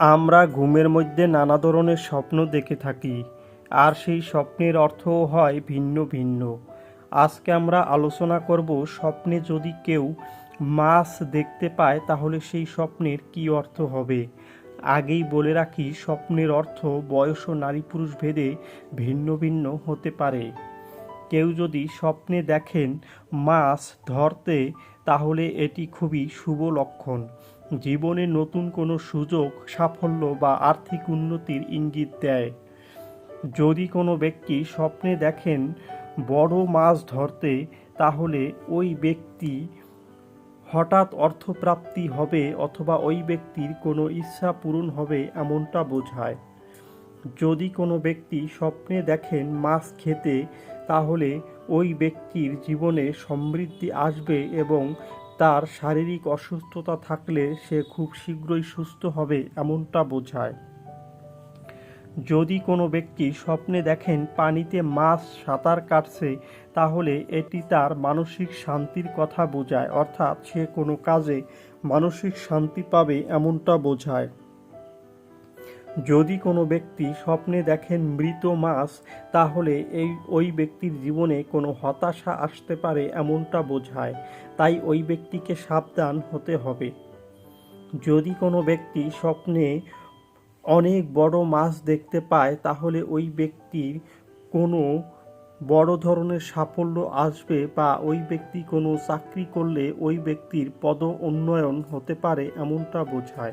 আমরা ঘুমের মধ্যে নানা ধরনের স্বপ্ন দেখে থাকি, আর সেই স্বপ্নের অর্থও হয় ভিন্ন ভিন্ন। আজকে আমরা আলোচনা করব স্বপ্নে যদি কেউ মাছ দেখতে পায়, তাহলে সেই স্বপ্নের কী অর্থ হবে? আগেই বলে রাখি, স্বপ্নের অর্থ বয়স ও নারী পুরুষ ভেদে ভিন্ন ভিন্ন হতে পারে। কেউ যদি স্বপ্নে দেখেন মাছ ধরতে, তাহলে এটি খুবই শুভ লক্ষণ। জীবনে নতুন কোনো সুযোগ, সাফল্য বা আর্থিক উন্নতির ইঙ্গিত দেয়। যদি কোনো ব্যক্তি স্বপ্নে দেখেন বড় মাছ ধরতে, তাহলে ওই ব্যক্তি হঠাৎ অর্থপ্রাপ্তি হবে অথবা ওই ব্যক্তির কোনো ইচ্ছা পূরণ হবে এমনটা বোঝায়। যদি কোনো ব্যক্তি স্বপ্নে দেখেন মাছ খেতে, তাহলে ওই ব্যক্তির জীবনে সমৃদ্ধি আসবে এবং তার শারীরিক অসুস্থতা থাকলে সে খুব শীঘ্রই সুস্থ হবে এমনটা বোঝায়। যদি কোনো ব্যক্তি স্বপ্নে দেখেন পানিতে মাছ সাঁতার কাটছে, তাহলে এটি তার মানসিক শান্তির কথা বোঝায়, অর্থাৎ সে কোনো কাজে মানসিক শান্তি পাবে এমনটা বোঝায়। যদি কোনো ব্যক্তি স্বপ্নে দেখেন মৃত মাছ, তাহলে এই, ওই ব্যক্তির জীবনে কোনো হতাশা আসতে পারে এমনটা বোঝায়। তাই ওই ব্যক্তিকে সাবধান হতে হবে। যদি কোনো ব্যক্তি স্বপ্নে অনেক বড় মাছ দেখতে পায়, তাহলে ওই ব্যক্তির কোনো বড় ধরনের সাফল্য আসবে বা ওই ব্যক্তি কোনো চাকরি করলে ওই ব্যক্তির পদ উন্নয়ন হতে পারে এমনটা বোঝায়।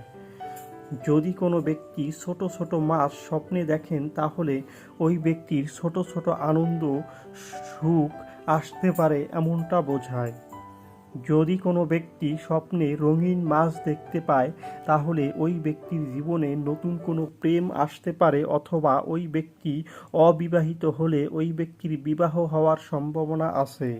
যদি কোনো ব্যক্তি ছোট ছোট মাছ স্বপ্নে দেখেন, তাহলে ওই ব্যক্তির ছোট ছোট আনন্দ, সুখ আসতে পারে এমনটা বোঝায়। যদি কোনো ব্যক্তি স্বপ্নে রঙিন মাছ দেখতে পায়, তাহলে ওই ব্যক্তির জীবনে নতুন কোনো প্রেম আসতে পারে অথবা ওই ব্যক্তি অবিবাহিত হলে ওই ব্যক্তির বিবাহ হওয়ার সম্ভাবনা আছে।